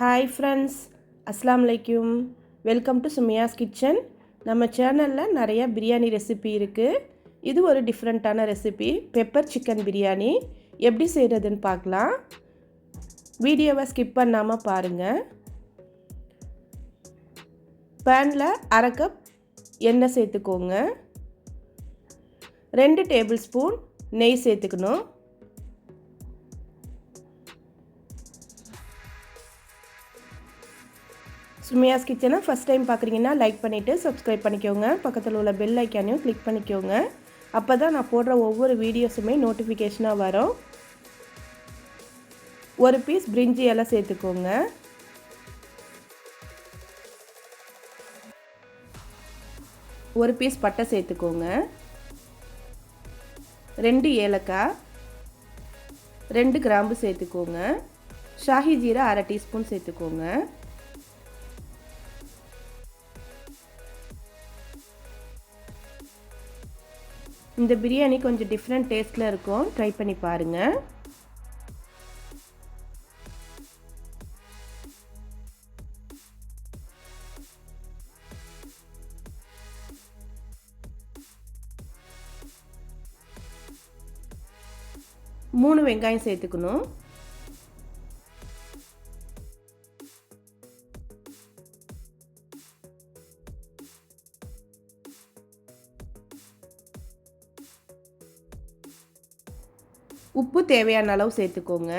Hi friends அஸ்லாம் வலைக்கும் welcome to Sumaiya's kitchen நம்ம சேனலில் நிறைய பிரியாணி ரெசிபி இருக்குது இது ஒரு டிஃப்ரெண்ட்டான ரெசிபி பெப்பர் சிக்கன் பிரியாணி. எப்படி செய்கிறதுன்னு பார்க்கலாம். வீடியோவை ஸ்கிப் பண்ணாமல் பாருங்கள் பேனில் அரை கப் எண்ணெய் சேர்த்துக்கோங்க. ரெண்டு டேபிள் ஸ்பூன் நெய் சேர்த்துக்கணும். சுமியாஸ் கிச்சனை ஃபஸ்ட் டைம் பார்க்குறீங்கன்னா லைக் பண்ணிவிட்டு சப்ஸ்கிரைப் பண்ணிக்கோங்க. பக்கத்தில் உள்ள பெல் ஐக்கானையும் கிளிக் பண்ணிக்கோங்க. அப்போ தான் நான் போடுற ஒவ்வொரு வீடியோஸுமே நோட்டிஃபிகேஷனாக வரும். ஒரு பீஸ் பிரிஞ்சி எல்லாம் சேர்த்துக்கோங்க. ஒரு பீஸ் பட்டை சேர்த்துக்கோங்க. ரெண்டு ஏலக்காய் ரெண்டு கிராம்பு சேர்த்துக்கோங்க. ஷாஹி ஜீரா அரை டீஸ்பூன் சேர்த்துக்கோங்க. இந்த பிரியாணி கொஞ்சம் டிஃப்ரெண்ட் டேஸ்ட்டில் இருக்கும். ட்ரை பண்ணி பாருங்கள் மூணு வெங்காயம் சேர்த்துக்கணும். உப்பு தேவையான அளவு சேர்த்துக்கோங்க.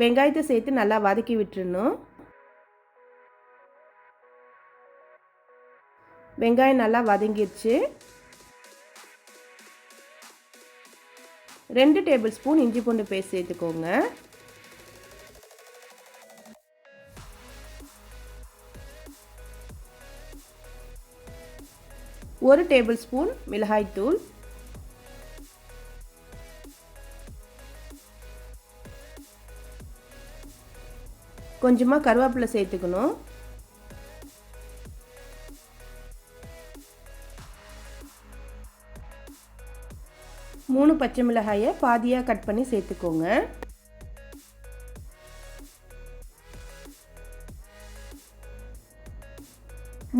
வெங்காயத்தை சேர்த்து நல்லா வதக்கி விட்டுறணும். வெங்காயம் நல்லா வதங்கிடுச்சு ரெண்டு டேபிள் ஸ்பூன் இஞ்சி பூண்டு பேஸ்ட் சேர்த்துக்கோங்க. ஒரு டேபிள் ஸ்பூன் மிளகாய்த்தூள் கொஞ்சமாக கருவேப்பிலை சேர்த்துக்கணும். மூணு பச்சை மிளகாயை பாதியாக கட் பண்ணி சேர்த்துக்கோங்க.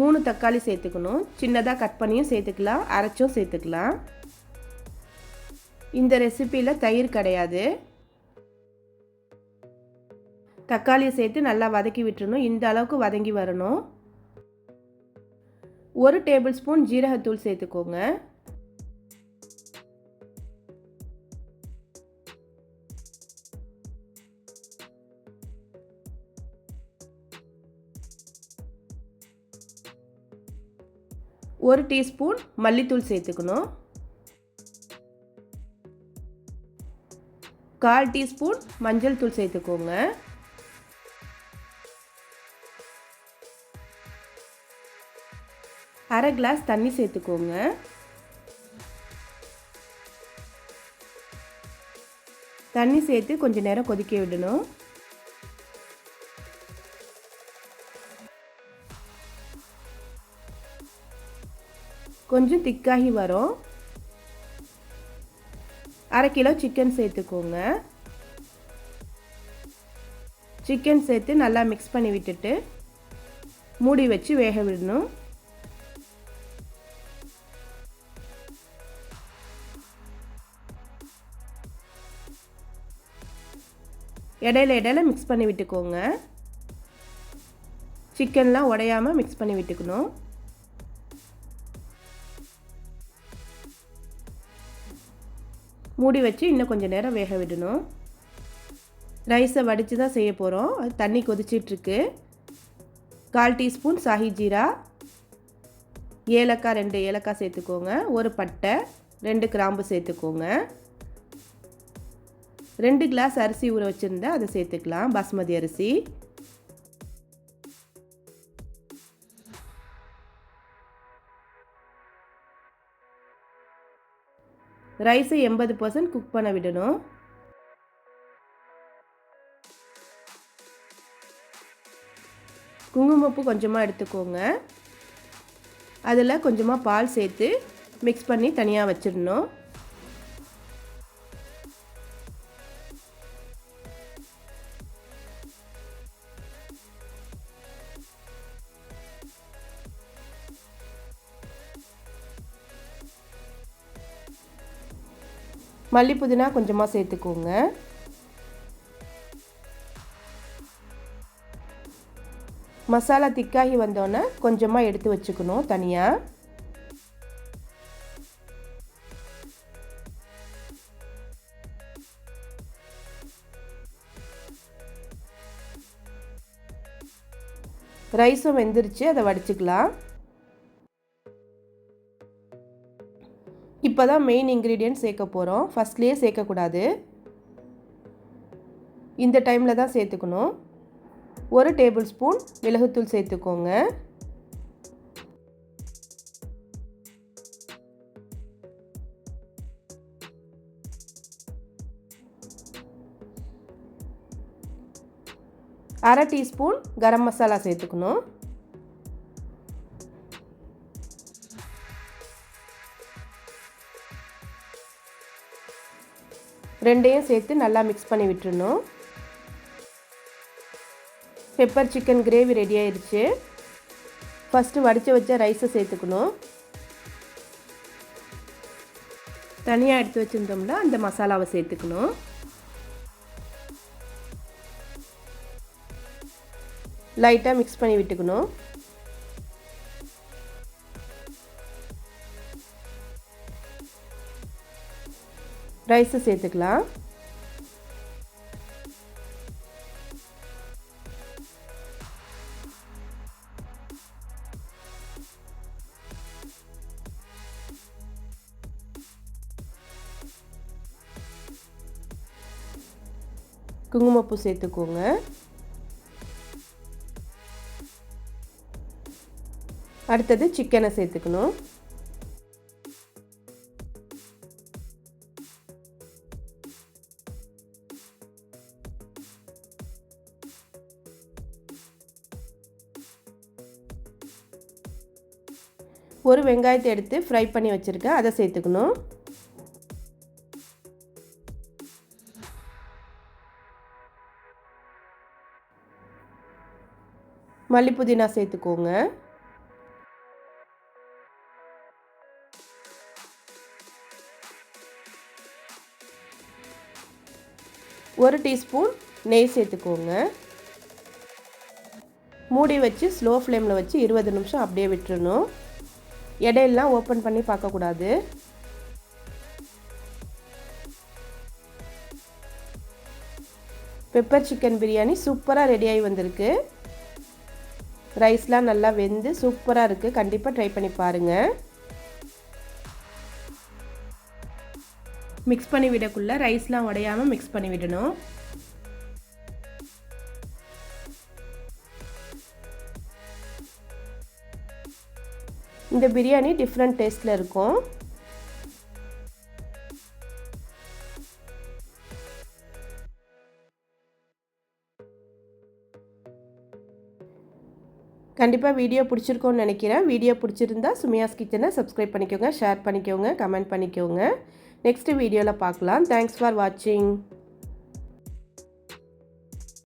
மூணு தக்காளி சேர்த்துக்கணும். சின்னதாக கட் பண்ணியும் சேர்த்துக்கலாம். அரைச்சும் சேர்த்துக்கலாம். இந்த ரெசிப்பியில் தயிர் கிடையாது. தக்காளியை சேர்த்து நல்லா வதக்கி விட்டுறணும். இந்த அளவுக்கு வதங்கி வரணும். ஒரு டேபிள் ஸ்பூன் ஜீரகத்தூள் சேர்த்துக்கோங்க. ஒரு டீஸ்பூன் மல்லித்தூள் சேர்த்துக்கணும். கால் டீஸ்பூன் மஞ்சள் தூள் சேர்த்துக்கோங்க. அரை கிளாஸ் தண்ணி சேர்த்துக்கோங்க. தண்ணி சேர்த்து கொஞ்சம் நேரம் கொதிக்க விடணும். கொஞ்சம் திக்காகி வரும். அரை கிலோ சிக்கன் சேர்த்துக்கோங்க. சிக்கன் சேர்த்து நல்லா மிக்ஸ் பண்ணி விட்டுட்டு மூடி வச்சு வேக விடணும். இடையில இடையில மிக்ஸ் பண்ணி விட்டுக்கோங்க. சிக்கன்லாம் உடையாமல் மிக்ஸ் பண்ணி விட்டுக்கணும். மூடி வச்சு இன்னும் கொஞ்சம் நேரம் வேக விடணும். ரைஸை வடித்து தான் செய்ய போகிறோம் அது தண்ணி கொதிச்சிட்ருக்கு. கால் டீஸ்பூன் சாஹி ஜீரா. ஏலக்காய் ரெண்டு ஏலக்காய் சேர்த்துக்கோங்க. ஒரு பட்டை ரெண்டு கிராம்பு சேர்த்துக்கோங்க. ரெண்டு கிளாஸ் அரிசி ஊற வச்சுருந்தா அதை சேர்த்துக்கலாம். பாஸ்மதி அரிசி. ரைஸை எண்பது பர்சன்ட் குக் பண்ண விடணும். குங்குமப்பூ கொஞ்சமாக எடுத்துக்கோங்க. அதில் கொஞ்சமாக பால் சேர்த்து மிக்ஸ் பண்ணி தனியாக வச்சிடணும். மல்லி புதினா கொஞ்சமாக சேர்த்துக்கோங்க. மசாலா திக்காகி வந்தோன்னே கொஞ்சமாக எடுத்து வச்சுக்கணும் தனியாக ரைஸும் வெந்துருச்சு அதை வடிச்சுக்கலாம். இப்போ தான் மெயின் இன்க்ரீடியன்ட் சேர்க்க போகிறோம் ஃபஸ்ட்லேயே சேர்க்கக்கூடாது. இந்த டைமில் தான் சேர்த்துக்கணும். ஒரு டேபிள் ஸ்பூன் மிளகுத்தூள் சேர்த்துக்கோங்க. அரை டீஸ்பூன் கரம் மசாலா சேர்த்துக்கணும். ரெண்டையும் சேர்த்து நல்லா மிக்ஸ் பண்ணி விட்டுருணும் பெப்பர் சிக்கன் கிரேவி ரெடி ஆயிடுச்சு ஃபஸ்ட்டு வடித்து வச்ச ரைஸை சேர்த்துக்கணும். தனியாக எடுத்து வச்சுருந்தோம்னா அந்த மசாலாவை சேர்த்துக்கணும். லைட்டாக மிக்ஸ் பண்ணி விட்டுக்கணும். ரைஸை சேர்த்துக்கலாம். குங்குமப்பூ சேர்த்துக்கோங்க. அடுத்தது சிக்கனை சேர்த்துக்கணும். ஒரு வெங்காயத்தை எடுத்து ஃப்ரை பண்ணி வச்சுருக்கேன். அதை சேர்த்துக்கணும். மல்லி புதினா சேர்த்துக்கோங்க. ஒரு டீஸ்பூன் நெய் சேர்த்துக்கோங்க. மூடி வச்சு ஸ்லோ ஃப்ளேமில் வச்சு இருபது நிமிஷம் அப்படியே விட்டுறணும். இடையெல்லாம் ஓப்பன் பண்ணி பார்க்கக்கூடாது. பெப்பர் சிக்கன் பிரியாணி சூப்பராக ரெடியாகி வந்திருக்கு. ரைஸ்லாம் நல்லா வெந்து சூப்பராக இருக்குது கண்டிப்பாக ட்ரை பண்ணி பாருங்கள் மிக்ஸ் பண்ணி விடக்குள்ளே ரைஸ்லாம் உடையாமல் மிக்ஸ் பண்ணி விடணும். இந்த பிரியாணி டிஃப்ரெண்ட் டேஸ்ட்டில் இருக்கும். கண்டிப்பாக வீடியோ பிடிச்சிருக்கோன்னு நினைக்கிறேன். வீடியோ பிடிச்சிருந்தா சுமியாஸ் கிச்சனை சப்ஸ்கிரைப் பண்ணிக்கோங்க ஷேர் பண்ணிக்கோங்க கமெண்ட் பண்ணிக்கோங்க. நெக்ஸ்ட் வீடியோவில் பார்க்கலாம். தேங்க்ஸ் ஃபார் வாட்சிங்